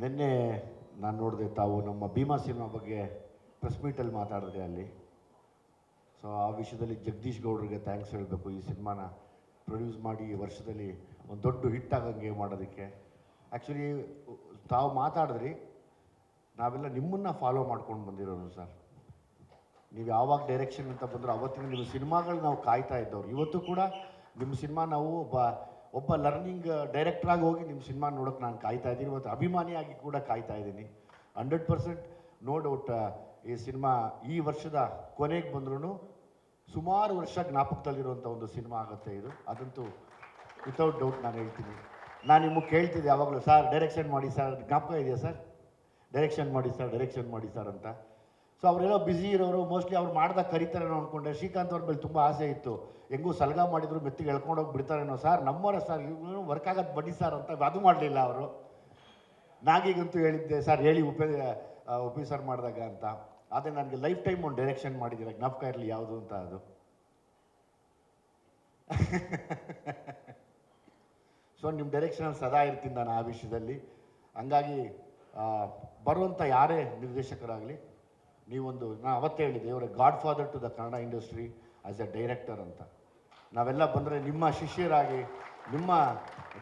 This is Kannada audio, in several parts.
ನಿನ್ನೆ ನಾನು ನೋಡಿದೆ ತಾವು ನಮ್ಮ ಭೀಮಾ ಸಿನಿಮಾ ಬಗ್ಗೆ ಪ್ರೆಸ್ ಮೀಟಲ್ಲಿ ಮಾತಾಡಿದ್ರೆ ಅಲ್ಲಿ. ಸೊ ಆ ವಿಷಯದಲ್ಲಿ ಜಗದೀಶ್ ಗೌಡ್ರಿಗೆ ಥ್ಯಾಂಕ್ಸ್ ಹೇಳಬೇಕು. ಈ ಸಿನಿಮಾನ ಪ್ರೊಡ್ಯೂಸ್ ಮಾಡಿ ಈ ವರ್ಷದಲ್ಲಿ ಒಂದು ದೊಡ್ಡ ಹಿಟ್ ಆಗಂಗೆ ಮಾಡೋದಕ್ಕೆ. ಆ್ಯಕ್ಚುಲಿ ತಾವು ಮಾತಾಡಿದ್ರಿ, ನಾವೆಲ್ಲ ನಿಮ್ಮನ್ನು ಫಾಲೋ ಮಾಡ್ಕೊಂಡು ಬಂದಿರೋರು ಸರ್. ನೀವು ಯಾವಾಗ ಡೈರೆಕ್ಷನ್ ಅಂತ ಬಂದರೂ ಅವತ್ತಿನ ನಿಮ್ಮ ಸಿನಿಮಾಗಳು ನಾವು ಕಾಯ್ತಾ ಇದ್ದವ್ರು. ಇವತ್ತು ಕೂಡ ನಿಮ್ಮ ಸಿನಿಮಾ ನಾವು ಒಬ್ಬ ಒಬ್ಬ ಲರ್ನಿಂಗ್ ಡೈರೆಕ್ಟ್ರಾಗಿ ಹೋಗಿ ನಿಮ್ಮ ಸಿನಿಮಾ ನೋಡೋಕೆ ನಾನು ಕಾಯ್ತಾ ಇದ್ದೀನಿ. ಮತ್ತು ಅಭಿಮಾನಿಯಾಗಿ ಕೂಡ ಕಾಯ್ತಾ ಇದ್ದೀನಿ. ಹಂಡ್ರೆಡ್ ಪರ್ಸೆಂಟ್ ನೋ ಡೌಟ್ ಈ ಸಿನಿಮಾ ಈ ವರ್ಷದ ಕೊನೆಗೆ ಬಂದ್ರೂ ಸುಮಾರು ವರ್ಷ ಜ್ಞಾಪಕದಲ್ಲಿರುವಂಥ ಒಂದು ಸಿನಿಮಾ ಆಗುತ್ತೆ ಇದು. ಅದಂತೂ ವಿತೌಟ್ ಡೌಟ್ ನಾನು ಹೇಳ್ತೀನಿ. ನಾನು ನಿಮಗೆ ಕೇಳ್ತಿದ್ದೆ ಯಾವಾಗಲೂ ಸರ್ ಡೈರೆಕ್ಷನ್ ಮಾಡಿ ಸರ್ ಜ್ಞಾಪಕ ಇದೆಯಾ ಸರ್ ಡೈರೆಕ್ಷನ್ ಮಾಡಿ ಸರ್ ಡೈರೆಕ್ಷನ್ ಮಾಡಿ ಸರ್ ಅಂತ. ಸೊ ಅವರೆಲ್ಲೋ ಬ್ಯುಸಿ ಇರೋರು ಮೋಸ್ಟ್ಲಿ ಅವ್ರು ಮಾಡ್ದಾಗ ಕರೀತಾರೇನೋ ಅಂದ್ಕೊಂಡೆ ಶ್ರೀಕಾಂತ್ ಅವ್ರ ಮೇಲೆ ತುಂಬ ಆಸೆ ಇತ್ತು. ಹೆಂಗೂ ಸಲಗ ಮಾಡಿದ್ರು, ಮೆತ್ತಿಗೆ ಎಳ್ಕೊಂಡೋಗಿ ಬಿಡ್ತಾರೇನೋ ಸರ್. ನಮ್ಮವರ ಸರ್, ಇವ್ರು ವರ್ಕ್ ಆಗೋದು ಬನ್ನಿ ಸರ್ ಅಂತ ಅದು ಮಾಡಲಿಲ್ಲ ಅವರು. ನಾಗೀಗಂತೂ ಹೇಳಿದ್ದೆ, ಸರ್, ಹೇಳಿ ಉಪೇ ಉಪಿ ಮಾಡಿದಾಗ ಅಂತ. ಆದರೆ ನನಗೆ ಲೈಫ್ ಟೈಮ್ ಒಂದು ಡೈರೆಕ್ಷನ್ ಮಾಡಿದ್ದೀರ ಜ್ಞಾಪಕ ಇರಲಿ ಯಾವುದು ಅಂತ ಅದು. ಸೊ ನಿಮ್ಮ ಡೈರೆಕ್ಷನಲ್ಲಿ ಸದಾ ಇರ್ತೀನಿ ನಾನು ಆ ವಿಷಯದಲ್ಲಿ. ಹಂಗಾಗಿ ಬರುವಂಥ ಯಾರೇ ನಿರ್ದೇಶಕರಾಗಲಿ ನೀವೊಂದು ನಾನು ಅವತ್ತು ಹೇಳಿದೆ, ಇವರ god father to the Kannada industry as a director ಅಂತ. ನಾವೆಲ್ಲ ಬಂದರೆ ನಿಮ್ಮ ಶಿಷ್ಯರಾಗಿ, ನಿಮ್ಮ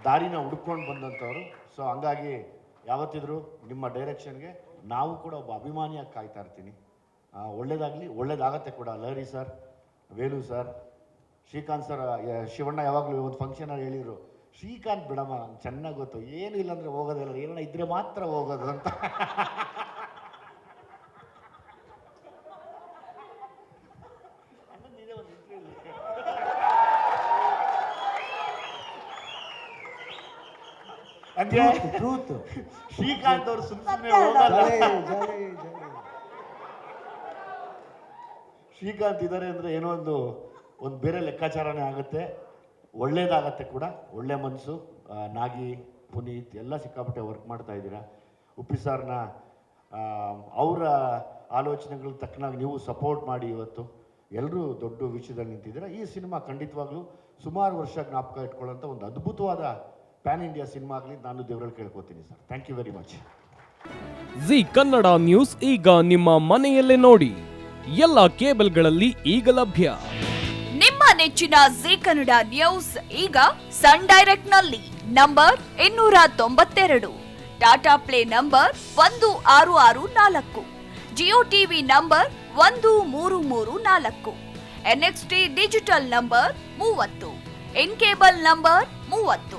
ದಾರಿನ ಹುಡ್ಕೊಂಡು ಬಂದಂಥವ್ರು. ಸೊ ಹಂಗಾಗಿ ಯಾವತ್ತಿದ್ರು ನಿಮ್ಮ ಡೈರೆಕ್ಷನ್ಗೆ ನಾವು ಕೂಡ ಒಬ್ಬ ಅಭಿಮಾನಿಯಾಗಿ ಕಾಯ್ತಾ ಇರ್ತೀನಿ. ಒಳ್ಳೇದಾಗಲಿ, ಒಳ್ಳೇದಾಗತ್ತೆ ಕೂಡ. Lahari sir Velu sir Srikanth sir Shivanna ಯಾವಾಗಲೂ ಒಂದು ಫಂಕ್ಷನಲ್ಲಿ ಹೇಳಿದರು, ಶ್ರೀಕಾಂತ್ ಬಿಡಮ್ಮ ಚೆನ್ನಾಗಿ ಗೊತ್ತು. ಏನೂ ಇಲ್ಲಾಂದರೆ ಹೋಗೋದಿಲ್ಲ ಏನೋ ಇದ್ರೆ ಮಾತ್ರ ಹೋಗೋದು ಅಂತ. ಅಂದ್ರೆ ಟ್ರೂತ್ ಶ್ರೀಕಾಂತ್ ಅವರು ಸುಮ್ಮನೆ ಹೋಗಲ್ಲ. ಶ್ರೀಕಾಂತ್ ಇದ್ದಾರೆ ಅಂದ್ರೆ ಏನೋ ಒಂದು ಒಂದು ಬೇರೆ ಲೆಕ್ಕಾಚಾರನೇ ಆಗುತ್ತೆ. ಒಳ್ಳೇದಾಗತ್ತೆ ಕೂಡ. ಒಳ್ಳೆ ಮನಸ್ಸು ನಾಗಿ ಪುನೀತ್ ಎಲ್ಲ ಸಿಕ್ಕಾಪಟ್ಟೆ ವರ್ಕ್ ಮಾಡ್ತಾ ಇದ್ದೀರಾ. ಉಪ್ಪಿ ಸಾರ್ನ ಅವರ ಆಲೋಚನೆಗಳ ತಕ್ಕನಾಗಿ ನೀವು ಸಪೋರ್ಟ್ ಮಾಡಿ ಇವತ್ತು. ಎಲ್ಲರೂ ದೊಡ್ಡ ವಿಷಯದಲ್ಲಿ ನಿಂತಿದ್ದೀರಾ. ಈ ಸಿನಿಮಾ ಖಂಡಿತವಾಗ್ಲೂ ಸುಮಾರು ವರ್ಷ ಜ್ಞಾಪಕ ಇಟ್ಕೊಳ್ಳೋಂಥ ಒಂದು ಅದ್ಭುತವಾದ ಪ್ಯಾನ್ ಇಂಡಿಯಾ ಸಿನಿಮಾ ಆಗಲಿ ನಾನು ದೇವರಲ್ಲಿ ಕೇಳ್ಕೊತೀನಿ sir. Thank you very much Zee Kannada news ಈಗ ನಿಮ್ಮ ಮನೆಯಲ್ಲೇ ನೋಡಿ. ಎಲ್ಲ ಕೇಬಲ್ಗಳಲ್ಲಿ ಈಗ ಲಭ್ಯ. ನಿಮ್ಮ ನೆಚ್ಚಿನ ಜಿ ಕನ್ನಡ ನ್ಯೂಸ್ ಈಗ ಸನ್ ಡೈರೆಕ್ಟ್ನಲ್ಲಿ ನಂಬರ್ ಇನ್ನೂರ ತೊಂಬತ್ತೆರಡು ಟಾಟಾ ಪ್ಲೇ ನಂಬರ್ ಒಂದು ಆರು ಆರು ನಾಲ್ಕು ಜಿಯೋ ಟಿವಿ ನಂಬರ್ ಒಂದು ಮೂರು ಮೂರು ನಾಲ್ಕು ಎನ್ಎಕ್ಸ್ಟಿ ಡಿಜಿಟಲ್ ನಂಬರ್ ಮೂವತ್ತು ಇನ್ ಕೇಬಲ್ ನಂಬರ್ ಮೂವತ್ತು.